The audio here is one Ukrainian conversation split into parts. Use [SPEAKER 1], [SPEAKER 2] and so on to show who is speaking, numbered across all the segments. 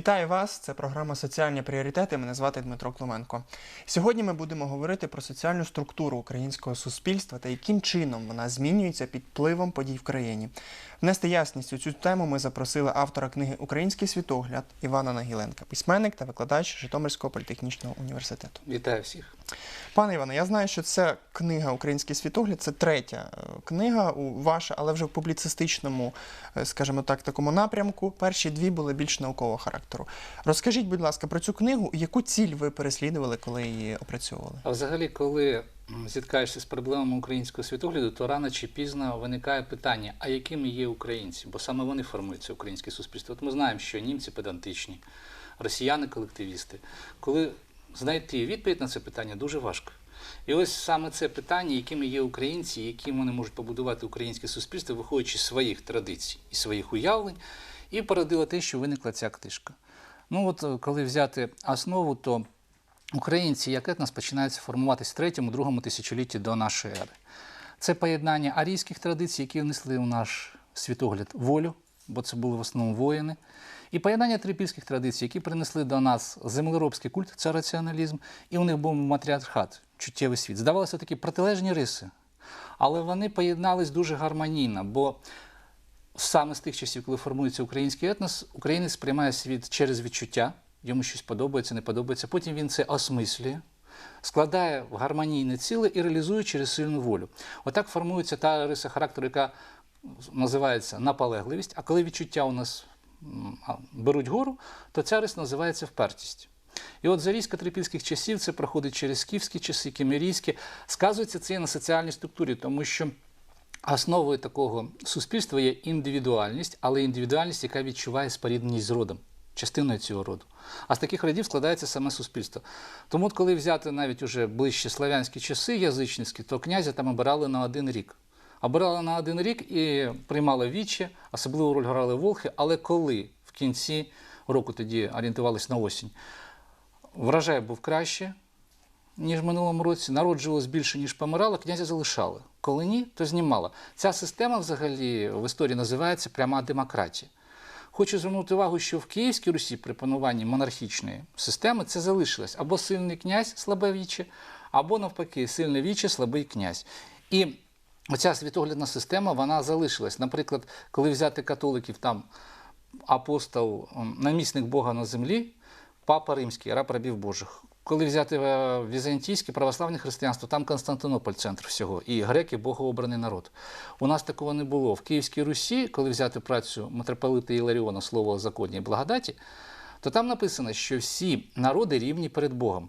[SPEAKER 1] Вітаю вас! Це програма Соціальні пріоритети. Мене звати Дмитро Клименко. Сьогодні ми будемо говорити про соціальну структуру українського суспільства та яким чином вона змінюється під впливом подій в країні. Внести ясність у цю тему ми запросили автора книги Український світогляд Івана Нагіленка, письменник та викладач Житомирського політехнічного університету.
[SPEAKER 2] Вітаю всіх.
[SPEAKER 1] Пане Іване, я знаю, що це книга Український світогляд, це третя е, книга ваша, але вже в публіцистичному, е, скажімо так, такому напрямку. Перші дві були більш наукового характеру. Розкажіть, будь ласка, про цю книгу, яку ціль ви переслідували, коли її опрацьовували?
[SPEAKER 2] А взагалі, коли зіткаєшся з проблемами українського світогляду, то рано чи пізно виникає питання: а якими є українці? Бо саме вони формують це українське суспільство. От ми знаємо, що німці педантичні, росіяни колективісти. Коли знайти відповідь на це питання дуже важко. І ось саме це питання, якими є українці, яким вони можуть побудувати українське суспільство, виходячи з своїх традицій і своїх уявлень, і породило те, що виникла ця книжка. Ну от е, коли взяти основу, то українці як етнос починаються формуватися в третьому, другому тисячолітті до нашої ери. Це поєднання арійських традицій, які внесли у наш світогляд волю, бо це були в основному воїни, і поєднання трипільських традицій, які принесли до нас землеробський культ, це раціоналізм, і у них був матріархат, чуттєвий світ. Здавалося, такі протилежні риси. Але вони поєднались дуже гармонійно, бо саме з тих часів, коли формується український етнос, українець сприймає світ через відчуття, йому щось подобається, не подобається. Потім він це осмислює, складає в гармонійне ціле і реалізує через сильну волю. Отак формується та риса характеру, яка називається наполегливість. А коли відчуття у нас беруть гору, то ця риса називається впертість. І от за трипільських часів це проходить через скіфські часи, кемерійські. Сказується це і на соціальній структурі, тому що Основою такого суспільства є індивідуальність, але індивідуальність, яка відчуває спорідненість з родом, частиною цього роду. А з таких родів складається саме суспільство. Тому, от коли взяти навіть уже ближче славянські часи язичницькі, то князя там обирали на один рік. Обирали на один рік і приймали віче, особливу роль грали волхи. Але коли в кінці року тоді орієнтувалися на осінь, врожай був краще, ніж в минулому році, народжувалось більше, ніж помирало, князя залишали. Коли ні, то знімала. Ця система взагалі в історії називається пряма демократія. Хочу звернути увагу, що в Київській Русі при пануванні монархічної системи це залишилось або сильний князь, слабе віче, або навпаки, сильне віче, слабий князь. І оця світоглядна система вона залишилась. Наприклад, коли взяти католиків, там апостол, намісник Бога на землі, папа римський, раб рабів Божих. Коли взяти е, візантійське православне християнство, там Константинополь центр всього, і греки богообраний народ. У нас такого не було. В Київській Русі, коли взяти працю митрополита Іларіона слово і благодаті, то там написано, що всі народи рівні перед Богом.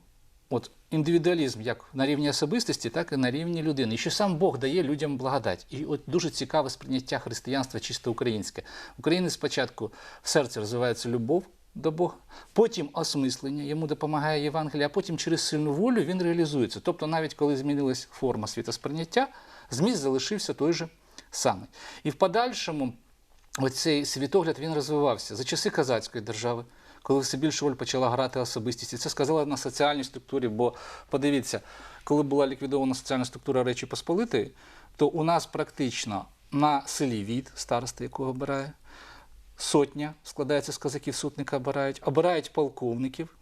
[SPEAKER 2] От індивідуалізм як на рівні особистості, так і на рівні людини. І що сам Бог дає людям благодать. І от дуже цікаве сприйняття християнства чисто українське. В Україні спочатку в серці розвивається любов до Бога, потім осмислення, йому допомагає Євангелія, а потім через сильну волю він реалізується. Тобто, навіть коли змінилась форма світосприйняття, зміст залишився той же самий. І в подальшому оцей світогляд він розвивався за часи казацької держави. Коли все більше роль почала грати особистість, і це сказала на соціальній структурі. Бо подивіться, коли була ліквідована соціальна структура Речі Посполитої, то у нас практично на селі від староста, якого обирає, сотня складається з казаків, сотника обирають, обирають полковників.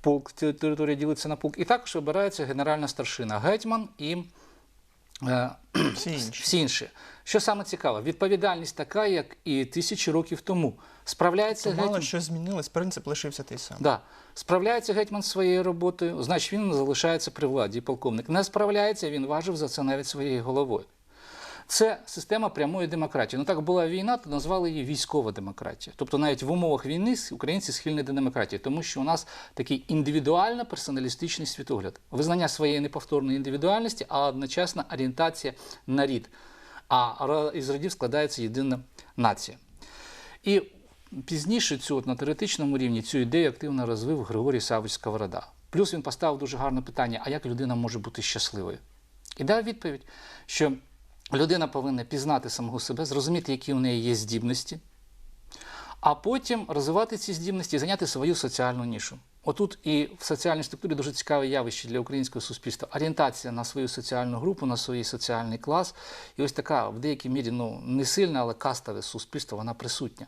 [SPEAKER 2] Полк територія ділиться на полк. І також обирається генеральна старшина, гетьман і
[SPEAKER 1] Всі інші.
[SPEAKER 2] всі інші. Що саме цікаво, відповідальність така, як і тисячі років тому. Справляється
[SPEAKER 1] Мало
[SPEAKER 2] гетьман.
[SPEAKER 1] що змінилось, принцип лишився той самий.
[SPEAKER 2] Да. Справляється гетьман своєю роботою, значить він залишається при владі, полковник. Не справляється, він важив за це навіть своєю головою. Це система прямої демократії. Ну так була війна, то назвали її військова демократія. Тобто навіть в умовах війни українці схильні до демократії, тому що у нас такий індивідуально персоналістичний світогляд, визнання своєї неповторної індивідуальності, а одночасно орієнтація на рід. А із родів складається єдина нація. І пізніше цю от, на теоретичному рівні цю ідею активно розвив Григорій Савич Сковорода. Плюс він поставив дуже гарне питання: а як людина може бути щасливою? І дав відповідь, що людина повинна пізнати самого себе, зрозуміти, які у неї є здібності, а потім розвивати ці здібності і зайняти свою соціальну нішу. Отут і в соціальній структурі дуже цікаве явище для українського суспільства. Орієнтація на свою соціальну групу, на свій соціальний клас. І ось така в деякій мірі ну, не сильна, але кастове суспільство, вона присутня.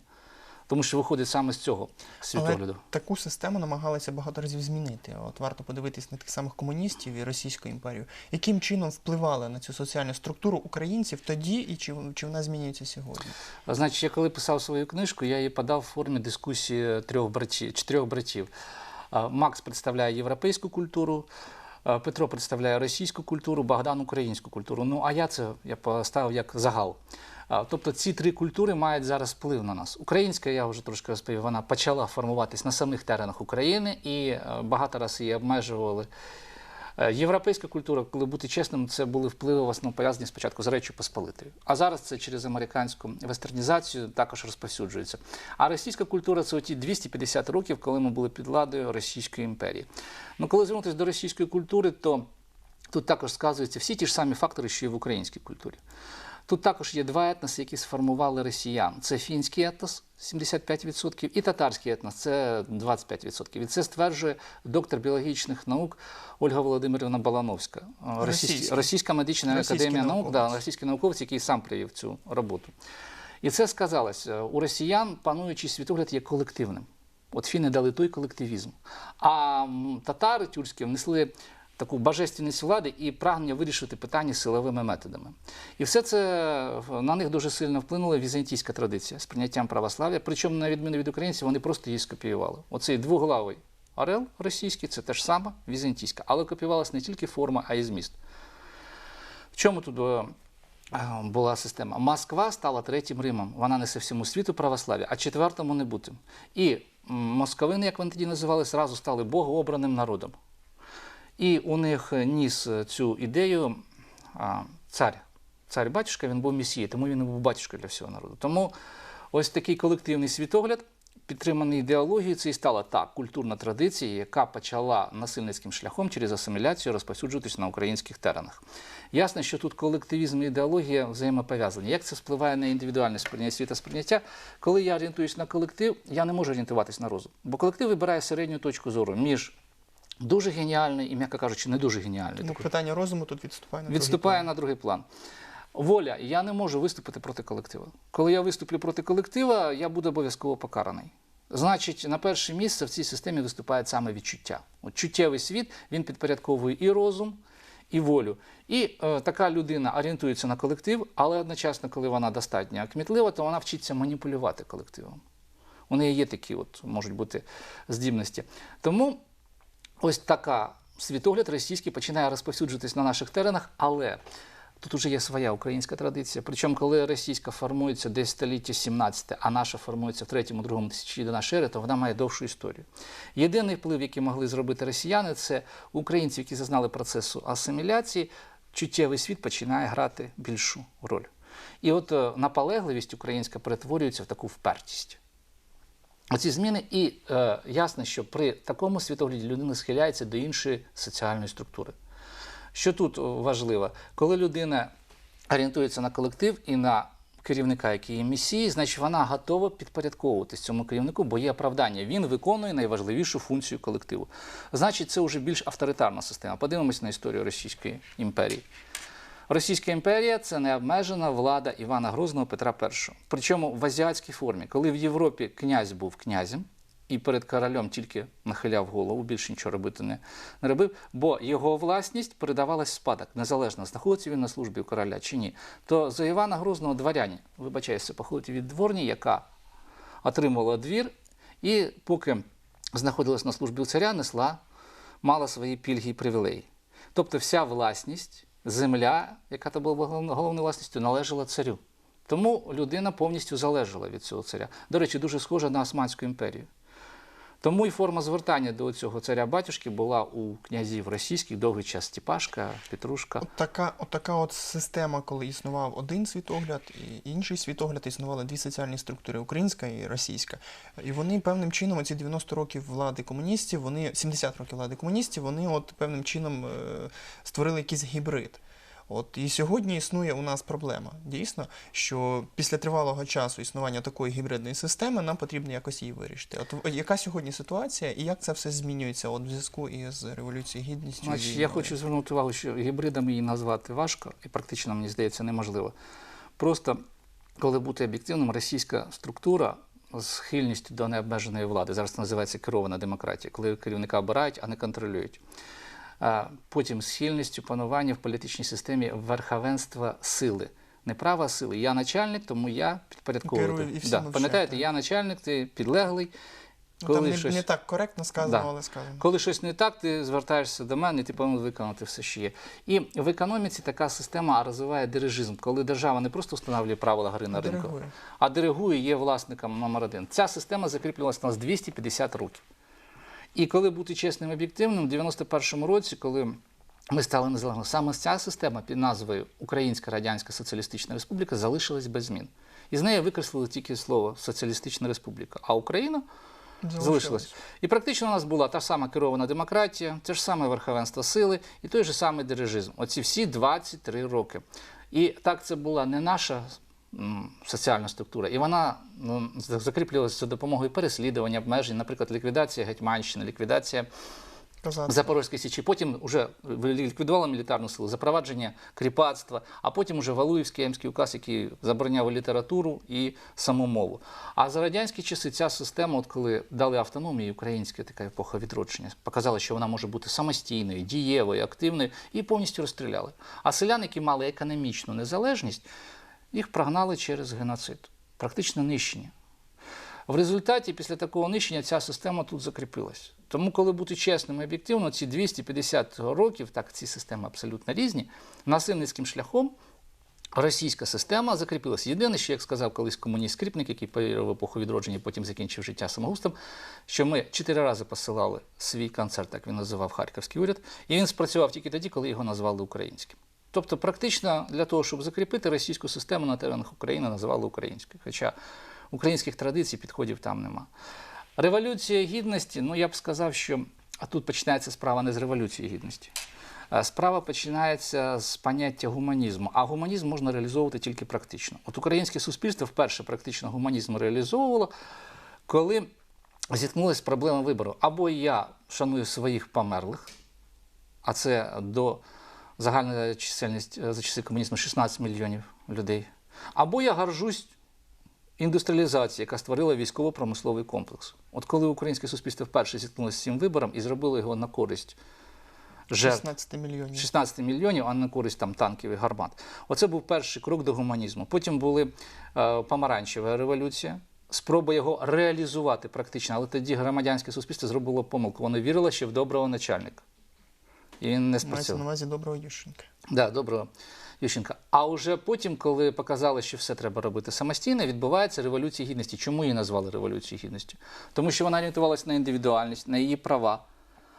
[SPEAKER 2] Тому що виходить саме з цього світогляду.
[SPEAKER 1] Але таку систему намагалися багато разів змінити. От варто подивитись на тих самих комуністів і Російську імперію. Яким чином впливали на цю соціальну структуру українців тоді, і чи, чи вона змінюється сьогодні?
[SPEAKER 2] Значить, я коли писав свою книжку, я її подав в формі дискусії трьох братів, чотирьох братів. Макс представляє європейську культуру, Петро представляє російську культуру, Богдан українську культуру. Ну а я це я поставив як загал. Тобто ці три культури мають зараз вплив на нас. Українська, я вже трошки розповів, вона почала формуватись на самих теренах України і е, багато разів її обмежували. Е, Європейська культура, коли бути чесним, це були впливи в пов'язані спочатку з Речі Посполитою. А зараз це через американську вестернізацію також розповсюджується. А російська культура це оті 250 років, коли ми були під владою Російської імперії. Ну, коли звернутися до російської культури, то тут також сказуються всі ті ж самі фактори, що і в українській культурі. Тут також є два етноси, які сформували росіян. Це фінський етнос 75% і татарський етнос це 25%. І це стверджує доктор біологічних наук Ольга Володимирівна Балановська,
[SPEAKER 1] Російський.
[SPEAKER 2] Російська медична
[SPEAKER 1] Російський
[SPEAKER 2] академія наук,
[SPEAKER 1] науковець.
[SPEAKER 2] да, російський науковець, який сам привів цю роботу. І це сказалось. У росіян пануючий світогляд є колективним. От фіни дали той колективізм. А татари тюркські внесли таку божественність влади і прагнення вирішити питання силовими методами. І все це е, на них дуже сильно вплинула візантійська традиція з прийняттям православ'я. Причому, на відміну від українців, вони просто її скопіювали. Оцей двоглавий орел російський це теж саме візантійська, але копіювалася не тільки форма, а й зміст. В чому тут е, е, була система? Москва стала третім Римом. Вона несе всьому світу православ'я, а четвертому не бути. І московини, як вони тоді називали, зразу стали богообраним народом. І у них ніс цю ідею а, цар. Цар-батюшка, він був месією, тому він був батюшкою для всього народу. Тому ось такий колективний світогляд, підтриманий ідеологією, це і стала та культурна традиція, яка почала насильницьким шляхом через асиміляцію розповсюджуватись на українських теренах. Ясно, що тут колективізм і ідеологія взаємопов'язані. Як це впливає на індивідуальне сприйняття світа сприйняття? Коли я орієнтуюсь на колектив, я не можу орієнтуватись на розум. Бо колектив вибирає середню точку зору між дуже геніальною і, м'яко кажучи, не дуже.
[SPEAKER 1] Тому
[SPEAKER 2] такою.
[SPEAKER 1] питання розуму тут відступає на другий
[SPEAKER 2] Відступає
[SPEAKER 1] план.
[SPEAKER 2] на другий план. Воля, я не можу виступити проти колектива. Коли я виступлю проти колектива, я буду обов'язково покараний. Значить, на перше місце в цій системі виступає саме відчуття. От чуттєвий світ він підпорядковує і розум, і волю. І е, така людина орієнтується на колектив, але одночасно, коли вона достатньо кмітлива, то вона вчиться маніпулювати колективом. У неї є такі, от можуть бути здібності. Тому ось така світогляд російський починає розповсюджуватись на наших теренах, але тут уже є своя українська традиція. Причому, коли російська формується десь століття 17, а наша формується в третьому, другому тисячі до нашої ери, то вона має довшу історію. Єдиний вплив, який могли зробити росіяни, це українці, які зазнали процесу асиміляції, чуттєвий світ починає грати більшу роль. І от е, наполегливість українська перетворюється в таку впертість. Оці зміни, і е, ясно, що при такому світогляді людина схиляється до іншої соціальної структури. Що тут важливо, коли людина орієнтується на колектив і на керівника, який є місією, значить вона готова підпорядковуватись цьому керівнику, бо є оправдання. Він виконує найважливішу функцію колективу. Значить, це вже більш авторитарна система. Подивимось на історію Російської імперії. Російська імперія це необмежена влада Івана Грозного Петра І. Причому в азіатській формі, коли в Європі князь був князем і перед королем тільки нахиляв голову, більше нічого робити не, робив, бо його власність передавалась в спадок, незалежно знаходиться він на службі у короля чи ні. То за Івана Грозного дворяні, вибачаюся, походить від дворні, яка отримувала двір, і поки знаходилась на службі у царя, несла, мала свої пільги і привілеї. Тобто вся власність, земля, яка то була головно- головною власністю, належала царю. Тому людина повністю залежала від цього царя. До речі, дуже схожа на Османську імперію. Тому і форма звертання до цього царя-батюшки була у князів російських довгий час Степашка, Петрушка.
[SPEAKER 1] От така, от така от система, коли існував один світогляд і інший світогляд, існували дві соціальні структури українська і російська. І вони певним чином, оці 90 років влади комуністів, вони 70 років влади комуністів, вони от певним чином е, створили якийсь гібрид. От і сьогодні існує у нас проблема. Дійсно, що після тривалого часу існування такої гібридної системи нам потрібно якось її вирішити. От яка сьогодні ситуація і як це все змінюється от в зв'язку із революцією гідністю?
[SPEAKER 2] Значить, я хочу звернути увагу, що гібридами її назвати важко і практично, мені здається, неможливо. Просто, коли бути об'єктивним, російська структура схильністю до необмеженої влади. Зараз це називається керована демократія, коли керівника обирають, а не контролюють. Потім схильністю панування в політичній системі верховенства сили. Не права сили. Я начальник, тому я підпорядковую. Да. Пам'ятаєте, я начальник, ти підлеглий.
[SPEAKER 1] Ну,
[SPEAKER 2] Коли
[SPEAKER 1] там не,
[SPEAKER 2] щось...
[SPEAKER 1] не так коректно сказано,
[SPEAKER 2] Да.
[SPEAKER 1] але сказано.
[SPEAKER 2] Коли щось не так, ти звертаєшся до мене, і ти повинен виконати все, що є. І в економіці така система розвиває дирижизм, коли держава не просто встановлює правила гри на ринку,
[SPEAKER 1] Диригує.
[SPEAKER 2] а диригує, є власником номер один. Ця система закріплювалася у нас 250 років. І коли бути чесним і об'єктивним, в 91-му році, коли ми стали незалежними, саме ця система під назвою Українська Радянська Соціалістична Республіка залишилась без змін. І з неї викреслили тільки слово Соціалістична Республіка. А Україна залишилась. І практично у нас була та ж сама керована демократія, те ж саме верховенство сили і той же самий дирижизм. Оці всі 23 роки. І так це була не наша соціальна структура, і вона ну, закріплювалася за допомогою переслідування, обмежень, наприклад, ліквідація Гетьманщини, ліквідація
[SPEAKER 1] Казати.
[SPEAKER 2] Запорозької Січі. Потім вже ліквідували мілітарну силу, запровадження кріпацтва, а потім вже Валуївський Емський указ, який забороняв літературу і саму мову. А за радянські часи ця система, от коли дали автономію українська така епоха відродження, показала, що вона може бути самостійною, дієвою, активною, і повністю розстріляли. А селяни, які мали економічну незалежність, їх прогнали через геноцид, практично нищення. В результаті, після такого нищення, ця система тут закріпилась. Тому, коли бути чесним і об'єктивно, ці 250 років, так ці системи абсолютно різні, насильницьким шляхом російська система закріпилася. Єдине, що як сказав колись комуніст Скрипник, який повірив в епоху відродження, потім закінчив життя самогустом, що ми чотири рази посилали свій концерт, так він називав Харківський уряд, і він спрацював тільки тоді, коли його назвали українським. Тобто, практично для того, щоб закріпити російську систему на теренах України, називали українською. Хоча українських традицій, підходів там нема. Революція гідності, ну я б сказав, що а тут починається справа не з революції гідності. Справа починається з поняття гуманізму, а гуманізм можна реалізовувати тільки практично. От українське суспільство вперше практично гуманізм реалізовувало, коли зіткнулося з проблемою вибору. Або я шаную своїх померлих, а це до загальна чисельність е, за часи комунізму 16 мільйонів людей. Або я горжусь індустріалізацією, яка створила військово-промисловий комплекс. От коли українське суспільство вперше зіткнулося з цим вибором і зробило його на користь жертв
[SPEAKER 1] 16 мільйонів.
[SPEAKER 2] 16 мільйонів, а на користь там танків і гармат. Оце був перший крок до гуманізму. Потім були е, помаранчева революція. Спроба його реалізувати практично, але тоді громадянське суспільство зробило помилку. Воно вірило ще в доброго начальника. І він не
[SPEAKER 1] Мається
[SPEAKER 2] спрацював.
[SPEAKER 1] на увазі доброго Ющенка.
[SPEAKER 2] Да, доброго Ющенка. А вже потім, коли показали, що все треба робити самостійно, відбувається революція гідності. Чому її назвали революцією гідності? Тому що вона орієнтувалася на індивідуальність, на її права.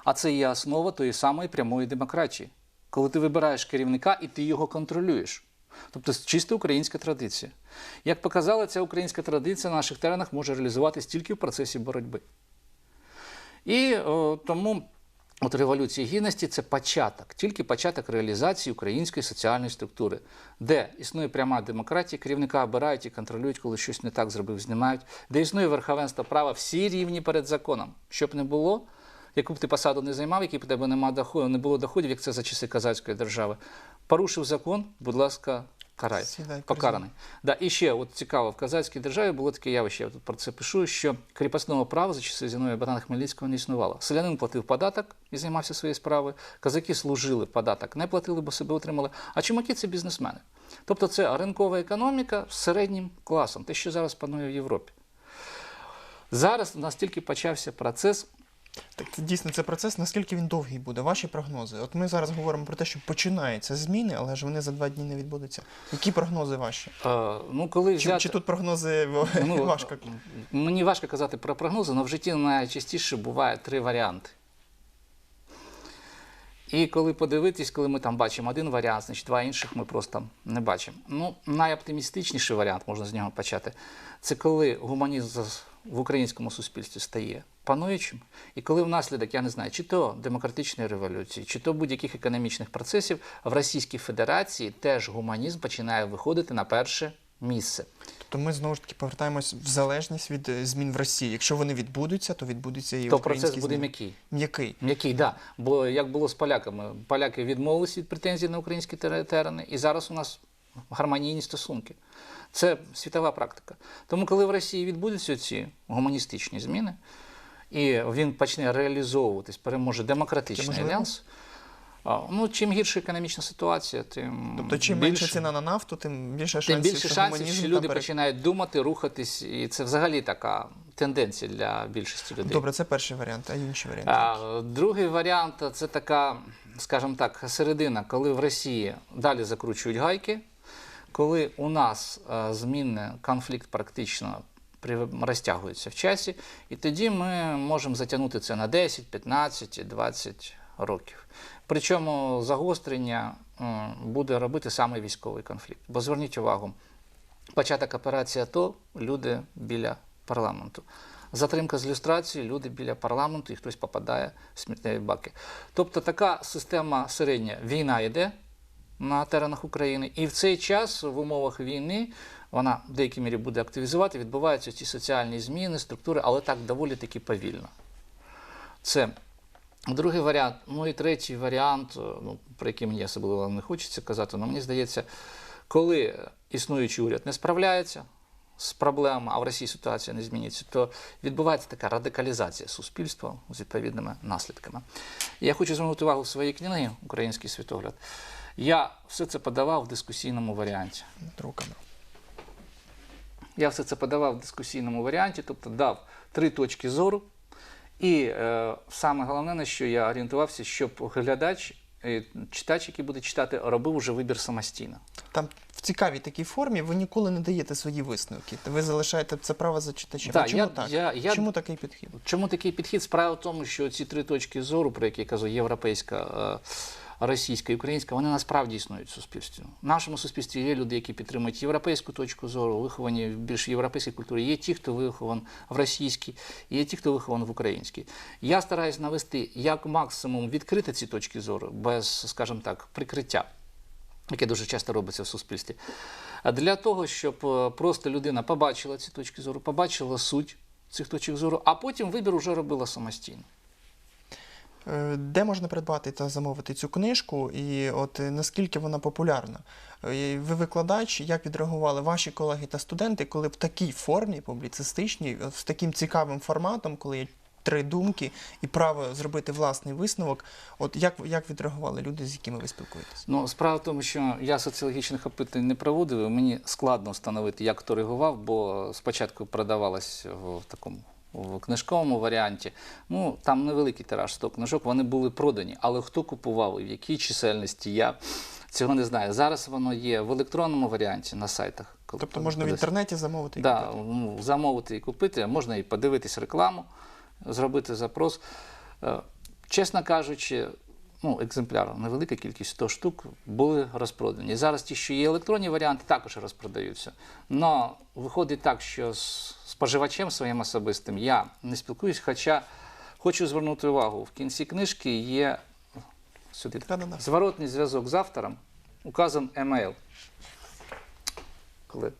[SPEAKER 2] А це є основа тої самої прямої демократії, коли ти вибираєш керівника і ти його контролюєш. Тобто чисто українська традиція. Як показала ця українська традиція на наших теренах може реалізуватись тільки в процесі боротьби. І о, тому от революція гідності це початок, тільки початок реалізації української соціальної структури, де існує пряма демократія, керівника обирають і контролюють, коли щось не так зробив, знімають, де існує верховенство права, всі рівні перед законом. Щоб не було, яку б ти посаду не займав, які б тебе нема доходу, не було доходів, як це за часи казацької держави. Порушив закон, будь ласка,
[SPEAKER 1] Сідай,
[SPEAKER 2] Покараний. Да, і ще от цікаво, в казацькій державі було таке явище, я тут про це пишу, що кріпосного права за часи Зіновія Богдана Хмельницького не існувало. Селянин платив податок і займався своєю справою. Казаки служили податок, не платили, бо себе отримали. А чумаки це бізнесмени. Тобто це ринкова економіка з середнім класом, те, що зараз панує в Європі. Зараз у нас тільки почався процес
[SPEAKER 1] Так це дійсно це процес, наскільки він довгий буде? Ваші прогнози. От ми зараз говоримо про те, що починаються зміни, але ж вони за два дні не відбудуться. Які прогнози ваші?
[SPEAKER 2] Е, ну, коли
[SPEAKER 1] Чи,
[SPEAKER 2] взяти...
[SPEAKER 1] чи тут прогнози
[SPEAKER 2] Ну,
[SPEAKER 1] важко?
[SPEAKER 2] Мені важко казати про прогнози, але в житті найчастіше буває три варіанти. І коли подивитись, коли ми там бачимо один варіант, значить два інших ми просто не бачимо. Ну, найоптимістичніший варіант, можна з нього почати, це коли гуманізм в українському суспільстві стає пануючим, і коли внаслідок, я не знаю, чи то демократичної революції, чи то будь-яких економічних процесів в Російській Федерації теж гуманізм починає виходити на перше місце.
[SPEAKER 1] Тобто ми знову ж таки повертаємось в залежність від е, змін в Росії. Якщо вони відбудуться, то відбудуться і
[SPEAKER 2] То процес буде м'який.
[SPEAKER 1] М'який.
[SPEAKER 2] М'який, да. Бо як було з поляками, поляки відмовилися від претензій на українські терени, і зараз у нас гармонійні стосунки. Це світова практика. Тому, коли в Росії відбудуться ці гуманістичні зміни, і він почне реалізовуватись, переможе демократичний альянс. Ну, чим гірша економічна ситуація, тим
[SPEAKER 1] Тобто, чим
[SPEAKER 2] більше,
[SPEAKER 1] ціна на нафту, тим більше
[SPEAKER 2] тим більше шансів, що люди
[SPEAKER 1] пере-
[SPEAKER 2] починають думати, рухатись, і це взагалі така тенденція для більшості людей.
[SPEAKER 1] Добре, це перший варіант, а інші варіанти.
[SPEAKER 2] А, другий варіант це така, скажімо так, середина, коли в Росії далі закручують гайки, коли у нас е, змінний конфлікт практично розтягується в часі, і тоді ми можемо затягнути це на 10, 15, 20 років. Причому загострення буде робити саме військовий конфлікт. Бо зверніть увагу, початок операції АТО люди біля парламенту. Затримка з люстрацією, люди біля парламенту і хтось попадає в смертневі баки. Тобто така система середня війна йде на теренах України, і в цей час в умовах війни вона в деякій мірі буде активізувати, відбуваються ці соціальні зміни, структури, але так доволі таки повільно. Це другий варіант. Ну і третій варіант, е, ну, про який мені особливо не хочеться казати, але мені здається, коли існуючий уряд не справляється з проблемами, а в Росії ситуація не зміниться, то відбувається така радикалізація суспільства з відповідними наслідками. Я хочу звернути увагу в своїй книги Український світогляд. Я все це подавав в дискусійному варіанті.
[SPEAKER 1] Другу.
[SPEAKER 2] Я все це подавав в дискусійному варіанті, тобто дав три точки зору. І е, саме головне, на що я орієнтувався, щоб глядач, е, читач, який буде читати, робив уже вибір самостійно.
[SPEAKER 1] Там в цікавій такій формі ви ніколи не даєте свої висновки. Ви залишаєте це право за читачем.
[SPEAKER 2] Так,
[SPEAKER 1] а чому
[SPEAKER 2] я-
[SPEAKER 1] так?
[SPEAKER 2] я- я-
[SPEAKER 1] Чому такий підхід?
[SPEAKER 2] Чому такий підхід? Справа в тому, що ці три точки зору, про які я кажу, європейська, е, російська і українська, вони насправді існують в суспільстві. В нашому суспільстві є люди, які підтримують європейську точку зору, виховані в більш європейській культурі. Є ті, хто вихован в російській, є ті, хто вихован в українській. Я стараюсь навести як максимум відкрити ці точки зору, без, скажімо так, прикриття яке дуже часто робиться в суспільстві. Для того, щоб е, просто людина побачила ці точки зору, побачила суть цих точок зору, а потім вибір уже робила самостійно.
[SPEAKER 1] Е, Де можна придбати та замовити цю книжку, і от е, наскільки вона популярна? Е, Ви викладач, як відреагували ваші колеги та студенти, коли в такій формі публіцистичній, з таким цікавим форматом, коли є три думки і право зробити власний висновок, от як, як відреагували люди, з якими ви спілкуєтесь?
[SPEAKER 2] Ну, справа в тому, що я соціологічних опитань не проводив, мені складно встановити, як хто реагував, бо спочатку продавалось в такому в книжковому варіанті. Ну, там невеликий тираж 100 книжок, вони були продані. Але хто купував і в якій чисельності, я цього не знаю. Зараз воно є в електронному варіанті на сайтах. коли
[SPEAKER 1] Тобто можна в інтернеті замовити? і
[SPEAKER 2] Да,
[SPEAKER 1] купити?
[SPEAKER 2] ну, замовити і купити, можна і подивитись рекламу, зробити запрос. Е, Чесно кажучи, ну, екземпляр, невелика кількість 100 штук, були розпродані. Зараз ті, що є електронні варіанти, також розпродаються. Но виходить так, що з споживачем своїм особистим я не спілкуюсь, хоча хочу звернути увагу, в кінці книжки є сюди зворотний зв'язок з автором, указан емейл. Коли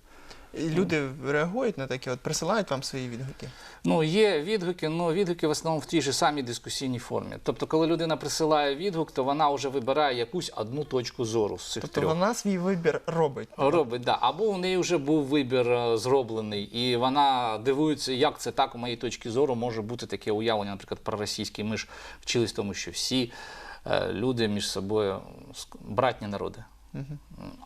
[SPEAKER 1] І люди реагують на таке, от присилають вам свої відгуки.
[SPEAKER 2] Ну, є відгуки, але відгуки в основному в тій же самій дискусійній формі. Тобто, коли людина присилає відгук, то вона вже вибирає якусь одну точку зору з цих
[SPEAKER 1] Тобто
[SPEAKER 2] трьох.
[SPEAKER 1] вона свій вибір робить.
[SPEAKER 2] Робить, да. Або у неї вже був вибір е, зроблений, і вона дивується, як це так, у моїй точки зору, може бути таке уявлення, наприклад, про російський. Ми ж вчились тому, що всі е, люди між собою ск- братні народи.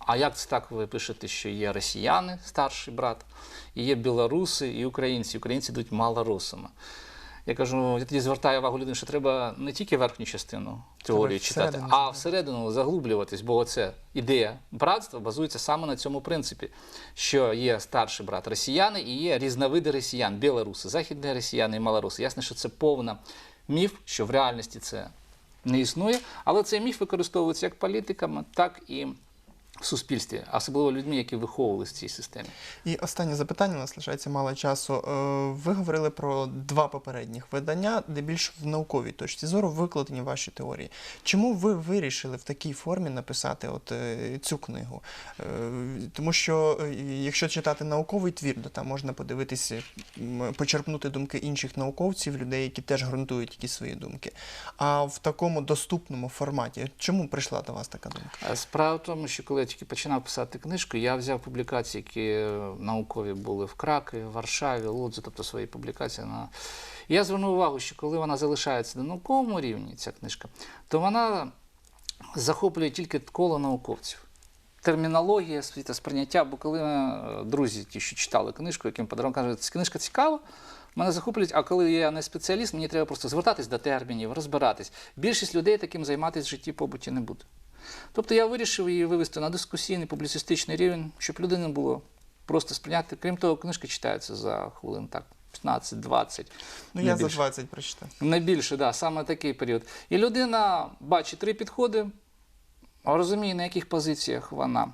[SPEAKER 2] А як це так ви пишете, що є росіяни, старший брат, і є білоруси і українці. Українці йдуть малоросами. Я кажу, я тоді звертаю увагу людини, що треба не тільки верхню частину теорії читати,
[SPEAKER 1] всередину
[SPEAKER 2] а всередину заглублюватись, бо це ідея братства базується саме на цьому принципі, що є старший брат росіяни і є різновиди росіян, білоруси, західні росіяни і малоруси. Ясно, що це повна міф, що в реальності це не існує, але цей міф використовується як політиками, так і в суспільстві, особливо людьми, які виховувалися в цій системі.
[SPEAKER 1] І останнє запитання, у нас лишається мало часу. Е, Ви говорили про два попередніх видання, де більш в науковій точці зору викладені ваші теорії. Чому ви вирішили в такій формі написати от е, цю книгу? Е, Тому що якщо читати науковий твір, то там можна подивитися, почерпнути думки інших науковців, людей, які теж ґрунтують якісь свої думки. А в такому доступному форматі, чому прийшла до вас така думка?
[SPEAKER 2] Справа в тому, що коли я тільки починав писати книжку, я взяв публікації, які е, наукові були в Кракові, Варшаві, Лодзі, тобто свої публікації. На... Я звернув увагу, що коли вона залишається на науковому рівні, ця книжка, то вона захоплює тільки коло науковців. Термінологія, світосприйняття, бо коли е, друзі, ті, що читали книжку, яким подарунок кажуть, книжка цікава, мене захоплюють, а коли я не спеціаліст, мені треба просто звертатись до термінів, розбиратись. Більшість людей таким займатися в житті побуті не буде. Тобто я вирішив її вивести на дискусійний, публіцистичний рівень, щоб людини було просто сприйняти. Крім того, книжка читається за хвилин так 15-20.
[SPEAKER 1] Ну, я за
[SPEAKER 2] 20
[SPEAKER 1] прочитав.
[SPEAKER 2] Не більше, да, саме такий період. І людина бачить три підходи, розуміє, на яких позиціях вона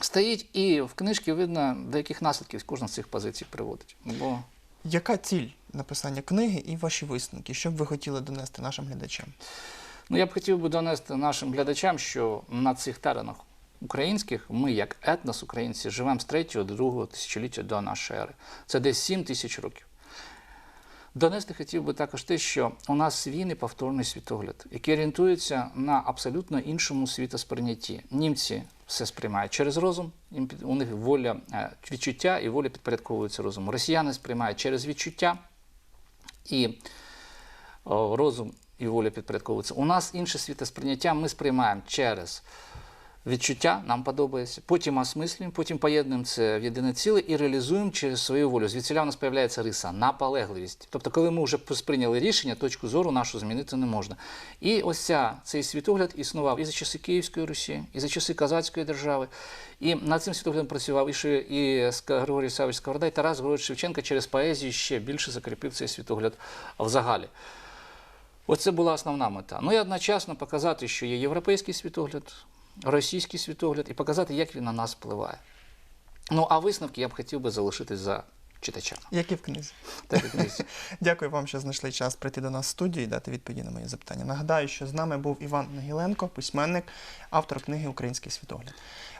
[SPEAKER 2] стоїть, і в книжці видно, до яких наслідків кожна з цих позицій приводить. Бо
[SPEAKER 1] Яка ціль написання книги і ваші висновки? Що б ви хотіли донести нашим глядачам?
[SPEAKER 2] Ну, я б хотів би донести нашим глядачам, що на цих теренах українських ми, як етнос українці, живемо з 3 до 2 тисячоліття до нашої ери. Це десь 7 тисяч років. Донести хотів би також те, що у нас свій неповторний світогляд, який орієнтується на абсолютно іншому світосприйнятті. Німці все сприймають через розум, у них воля е, відчуття і воля підпорядковуються розуму. Росіяни сприймають через відчуття і розум і воля підпорядковуються. У нас інше світосприйняття ми сприймаємо через відчуття, нам подобається, потім осмислюємо, потім поєднуємо це в єдине ціле і реалізуємо через свою волю. Звідсіля у нас з'являється риса, наполегливість. Тобто, коли ми вже сприйняли рішення, точку зору нашу змінити не можна. І ось ця, цей світогляд існував і за часи Київської Русі, і за часи Казацької держави. І над цим світоглядом працював і, і Григорій Савич Сковорода, і Тарас Григорович Шевченко через поезію ще більше закріпив цей світогляд в загалі. Оце була основна мета. Ну і одночасно показати, що є європейський світогляд, російський світогляд, і показати, як він на нас впливає. Ну, а висновки я б хотів би залишити за читачами.
[SPEAKER 1] Як і в книзі.
[SPEAKER 2] Так як ми
[SPEAKER 1] Дякую вам, що знайшли час прийти до нас в студію і дати відповіді на мої запитання. Нагадаю, що з нами був Іван Нагіленко, письменник, автор книги Український світогляд.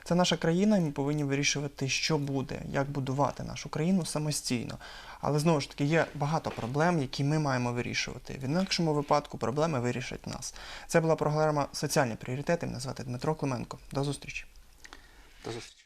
[SPEAKER 1] Це наша країна, і ми повинні вирішувати, що буде, як будувати нашу країну самостійно. Але знову ж таки є багато проблем, які ми маємо вирішувати. В інакшому випадку проблеми вирішать нас. Це була програма Соціальні пріоритети. Мене звати Дмитро Клименко. До зустрічі.
[SPEAKER 2] До зустрічі.